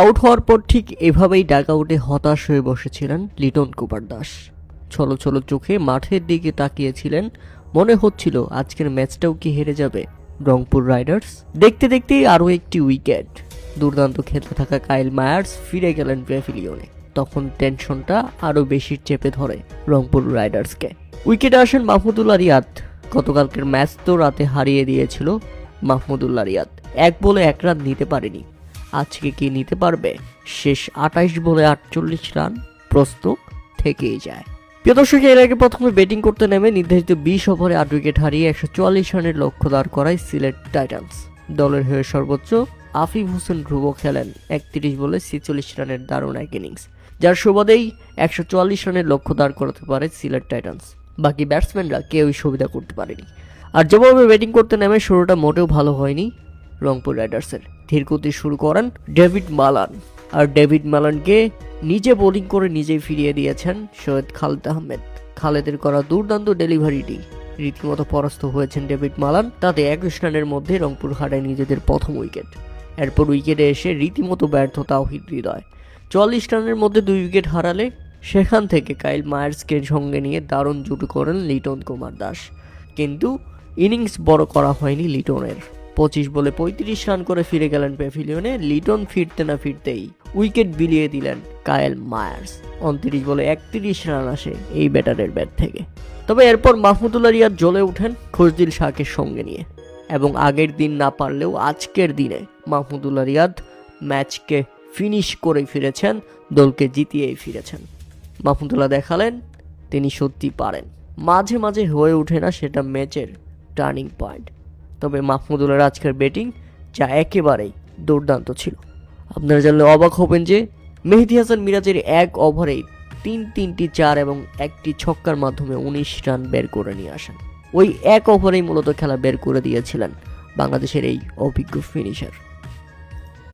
Out হওয়ার পর ঠিক এভাবেই ডাকআউটে হতাশ হয়ে বসেছিলেন লিটন কুমার দাস। ছলো ছলো চোখে মাঠের দিকে তাকিয়েছিলেন। মনে হচ্ছিল আজকের ম্যাচটাও কি হেরে যাবে রংপুর রাইডার্স। দেখতে দেখতেই আরও একটি উইকেট। দুর্দান্ত খেলতে থাকা কাইল মায়ার্স ফিরে গেলেন প্যাভিলিয়নে। তখন টেনশনটা আরও বেশি চেপে ধরে রংপুর রাইডার্সকে। উইকেটে আসেন মাহমুদুল্লাহ রিয়াদ গতকালকের ম্যাচ তো রাতে হারিয়ে দিয়েছিল মাহমুদুল্লাহ রিয়াদ এক বলে এক রান নিতে পারেনি। আজকে কি নিতে পারবে? শেষ আঠাইশ বলে আটচল্লিশ রান প্রশ্ন থেকেই যায়। প্রিয় দর্শক, এর আগে প্রথমে ব্যাটিং করতে নেমে নির্ধারিত বিশ ওভারে আট উইকেট হারিয়ে একশো চুয়াল্লিশ রানের লক্ষ্য দাঁড় করায় সিলেট টাইটান্স। দলের হয়ে সর্বোচ্চ আফিফ হোসেন ধ্রুব খেলেন একত্রিশ বলে ছেচল্লিশ রানের দারুণ এক ইনিংস যার সুবাদেই একশো চুয়াল্লিশ রানের লক্ষ্য দাঁড় করাতে পারে সিলেট টাইটান্স। বাকি ব্যাটসম্যানরা কেউই সুবিধা করতে পারেনি। আর যেভাবে ব্যাটিং করতে নেমে, শুরুটা মোটেও ভালো হয়নি রংপুর রাইডার্সের। ধীরগতি শুরু করেন ডেভিড মালান। আর ডেভিড মালানকে নিজে বোলিং করে নিজেই ফিরিয়ে দিয়েছেন সৈয়দ খালেদ আহমেদ। খালেদের করা দুর্দান্ত ডেলিভারিটি। রীতিমতো পরাস্ত হয়েছেন ডেভিড মালান। তাতে একুশ রানের মধ্যে রংপুর হারায় নিজেদের প্রথম উইকেট। এরপর উইকেটে এসে রীতিমতো ব্যর্থতা হৃদয়। চল্লিশ রানের মধ্যে দুই উইকেট হারালে সেখান থেকে কাইল মায়ার্সকে সঙ্গে নিয়ে দারুণ জুটি করেন লিটন কুমার দাস। কিন্তু ইনিংস বড় করা হয়নি লিটনের। পঁচিশ বলে পঁয়ত্রিশ রান করে ফিরে গেলেন প্যাভিলিয়নে, লিটন ফিরতে না ফিরতেই উইকেট বিলিয়ে দিলেন কায়েল মায়ার্স। উনত্রিশ বলে একত্রিশ রান আসে এই ব্যাটারের ব্যাট থেকে। তবে এরপর মাহমুদুল্লাহ রিয়াদ জ্বলে ওঠেন খোঁজদিল শাহকে সঙ্গে নিয়ে। এবং আগের দিন না পারলেও আজকের দিনে মাহমুদুল্লাহ রিয়াদ ম্যাচকে ফিনিশ করে ফিরেছেন, দলকে জিতিয়েই ফিরেছেন। মাহমুদুল্লাহ দেখালেন, তিনি সত্যি পারেন। মাঝে মাঝে হয়ে ওঠে না সেটা ম্যাচের টার্নিং পয়েন্ট। তবে মাহমুদুল্লার আজকের ব্যাটিং যা একেবারেই দুর্দান্ত ছিল। আপনারা জানলে অবাক হবেন যে মেহেদি হাসান মিরাজের এক ওভারেই তিন তিনটি চার এবং একটি ছক্কার মাধ্যমে উনিশ রান বের করে নিয়ে আসেন। ওই এক ওভারেই মূলত খেলা বের করে দিয়েছিলেন বাংলাদেশের এই অভিজ্ঞ ফিনিশার